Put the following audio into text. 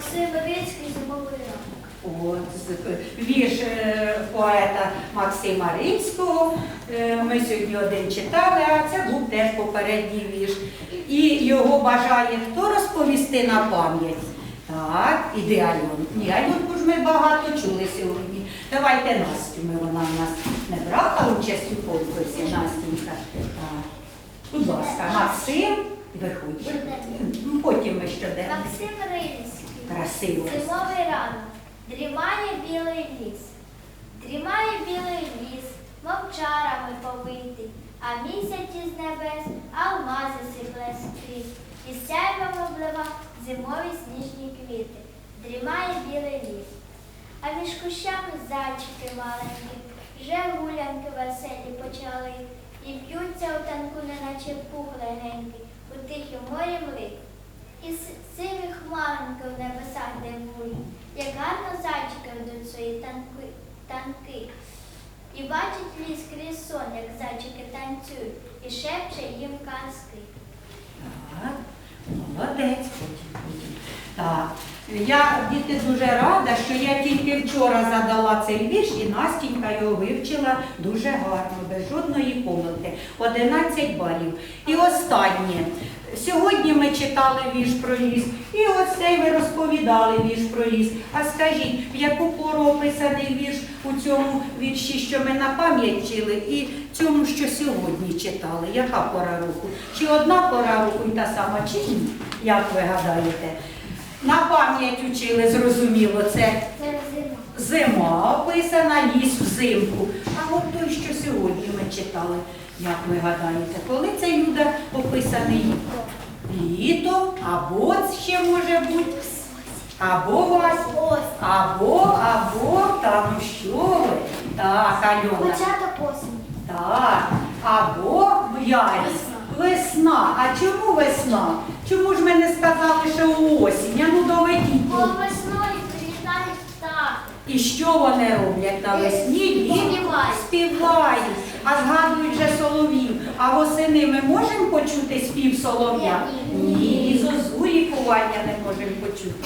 Максим Рицький зимовий ранок. От, вірш е, поета Максима Римського. Е, Ми сьогодні один читали, а це був теж попередній вірш. І його бажає хто розповісти на пам'ять? Так, іде Альон. Ні, Альонку ж ми багато чули сьогодні. Давайте Настю, ми вона в нас не брала участь у конкурсі, Настінька. Будь ласка, Максим, виходь. Потім ми щоденно. Максим. Красиво. Зимовий ранок. Дрімає білий ліс. Дрімає білий ліс, мовчарами повитий, а місяць із небес алмази сипле скрізь. І сяйвом облива зимові сніжні квіти. Дрімає білий ліс. А між кущами зайчики маленькі, вже гулянки веселі почали, і б'ються у танку, неначе пух легенький, у тихім морі млик. І сиві хмаринки в небесах дивують, як гарно зайчики ведуть свої танки, танки. І бачить ліс крізь сон, як зайчики танцюють, і шепче їм казки. Так, молодець. Так. Я діти дуже рада, що я тільки вчора задала цей вірш, і Настінька його вивчила дуже гарно, без жодної помилки. 11 балів. І останнє. Сьогодні ми читали вірш про ліс, і цей ви розповідали вірш про ліс. А скажіть, в яку пору описаний вірш у цьому вірші, що ми на пам'ять чили, і цьому, що сьогодні читали? Яка пора року? Чи одна пора року і та сама, чи ні? Як ви гадаєте? На пам'ять учили, зрозуміло, це зима. описана, ліс взимку. А от той, що сьогодні ми читали, як ви гадаєте, коли це Люда описаний? Літо, або ще може бути, або вас, або, або, там що ви? Так, Альона. Початок осені. Так, або в'яльність. Весна. А чому весна? Чому І що вони роблять навесні? Їм Співають. а згадують вже соловів. А восени ми можемо почути спів солов'я? Ні. І зозулі кування не можемо почути.